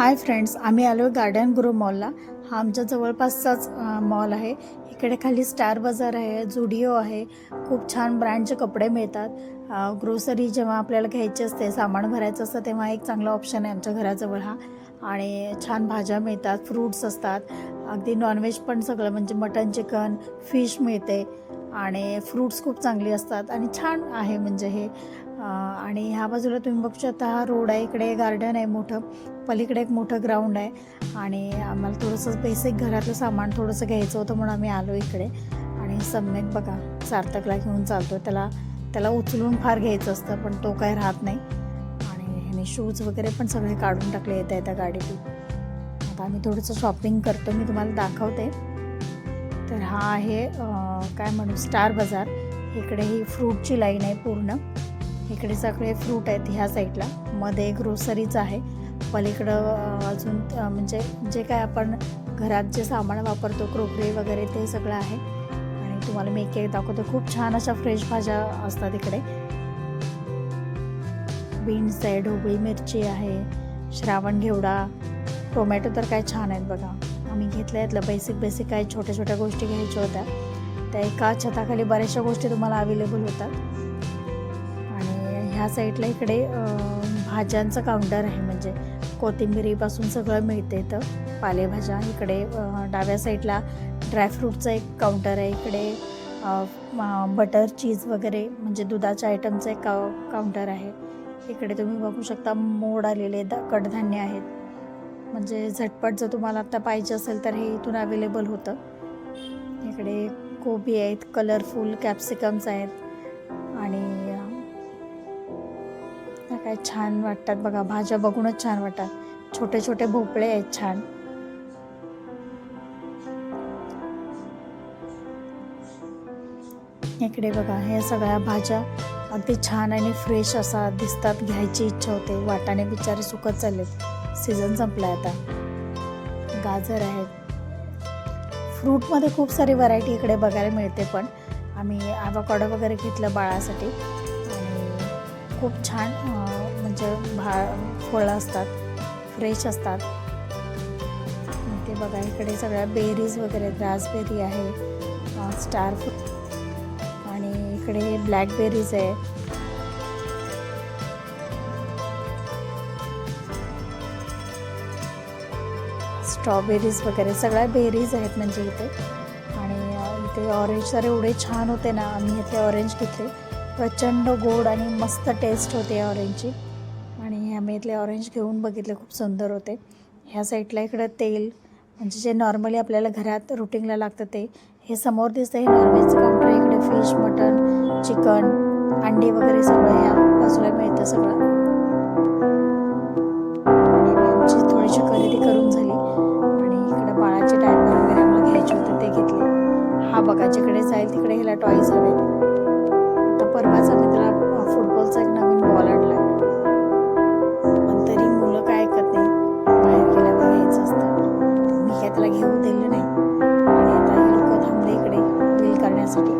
Hi friends आम्ही आलो आहे गार्डन ग्रो मॉलला. हा आमच्या जवळपासचाच मॉल आहे. इकडे खाली स्टार बाजार आहे जुडिओ आहे. खूप छान ब्रँडचे कपडे मिळतात. ग्रोसरी जेव्हा आपल्याला घ्यायची असते सामान भरायचं असतं तेव्हा एक चांगला ऑप्शन आहे आमच्या घराजवळ हा. आणि छान भाज्या मिळतात फ्रूट्स असतात. अगदी नॉनव्हेज पण सगळं म्हणजे मटन चिकन फिश मिळते. आणि फ्रूट्स खूप चांगली असतात आणि छान आहे म्हणजे हे. आणि ह्या बाजूला तुम्ही बघू शकता हा रोड आहे इकडे गार्डन आहे मोठं पलीकडे एक मोठं ग्राउंड आहे. आणि आम्हाला थोडंसं बेसिक घरातलं सामान थोडंसं घ्यायचं होतं म्हणून आम्ही आलो इकडे. आणि सम्यक बघा सार्थकला घेऊन चालतो त्याला त्याला उचलून फार घ्यायचं असतं पण तो काय राहत नाही. आणि ह्याने शूज वगैरे पण सगळे काढून टाकले येत्या त्या गाडीतून. आता आम्ही थोडंसं शॉपिंग करतो मी तुम्हाला दाखवते. तर हा आहे काय म्हणू स्टार बाजार. इकडे ही फ्रूटची लाईन आहे पूर्ण. इकडे सगळे फ्रूट आहेत ह्या साईडला. मध्ये ग्रोसरीच आहे. पलीकडं अजून म्हणजे जे काय आपण घरात जे सामान वापरतो क्रोकरी वगैरे ते सगळं आहे. आणि तुम्हाला मी एक एक दाखवतो. खूप छान अशा फ्रेश भाज्या असतात इकडे. बीन्स आहे ढोबळी मिरची आहे श्रावण घेवडा. टोमॅटो तर काय छान आहेत बघा. आम्ही घेतल्या यातलं बेसिक बेसिक काही छोट्या छोट्या गोष्टी घ्यायच्या होत्या. त्या एका छताखाली बऱ्याचशा गोष्टी तुम्हाला अवेलेबल होतात. आणि ह्या साईडला इकडे भाज्यांचं काउंटर आहे. म्हणजे कोथिंबिरीपासून सगळं मिळते इथं. पालेभाज्या इकडे डाव्या साईडला ड्रायफ्रूटचं एक काउंटर आहे. इकडे बटर चीज वगैरे म्हणजे दुधाच्या आयटमचं एक काउ काउंटर आहे. इकडे तुम्ही बघू शकता मोड आलेले द कडधान्य आहेत. म्हणजे झटपट जर तुम्हाला आता पाहिजे असेल तर हे इथून अवेलेबल होतं. इकडे कोबी आहेत कलरफुल कॅप्सिकम्स आहेत आणि काय छान वाटतात बघा भाज्या बघूनच छान वाटतात. छोटे छोटे भोपळे आहेत छान. इकडे बघा ह्या सगळ्या भाज्या अगदी छान आणि फ्रेश असा दिसतात घ्यायची इच्छा होते वाटाणे बिचारे सुकत चाललेत. सीझन संपला आता. गाजर आहेत. फ्रूटमध्ये खूप सारी व्हरायटी इकडे बघायला मिळते पण. आम्ही आवाकॉडो वगैरे घेतलं बाळासाठी. आणि खूप छान म्हणजे भा फळं असतात. फ्रेश असतात. ते बघा इकडे सगळ्या बेरीज वगैरे आहेत. रासबेरी आहे स्टार फ्रूट आणि इकडे ब्लॅकबेरीज आहे. स्ट्रॉबेरीज वगैरे सगळ्या बेरीज आहेत म्हणजे इथे. आणि इथे ऑरेंज तर एवढे छान होते ना आम्ही इथे ऑरेंज घेतले. प्रचंड गोड आणि मस्त टेस्ट होते या ऑरेंजची आणि आम्ही इथले ऑरेंज घेऊन बघितले खूप सुंदर होते. ह्या साईडला इकडं तेल म्हणजे जे नॉर्मली आपल्याला घरात रुटीनला लागतं ते हे समोर दिसतं हे नॉनव्हेज काउंटर इकडे फिश मटन चिकन अंडी वगैरे सगळं ह्या बाजूला मिळतं सगळं. आमची थोडीशी खरेदी करून झाली. बघा जिकडे जाईल तिकडे हिला टॉईज हवे. तर परवाच आम्ही त्याला फुटबॉलचा एक नवीन बॉल आणला पण तरी मुलं काय असतं. मी दिलं नाही. आणि आता हे लोक थांबले इकडे करण्यासाठी.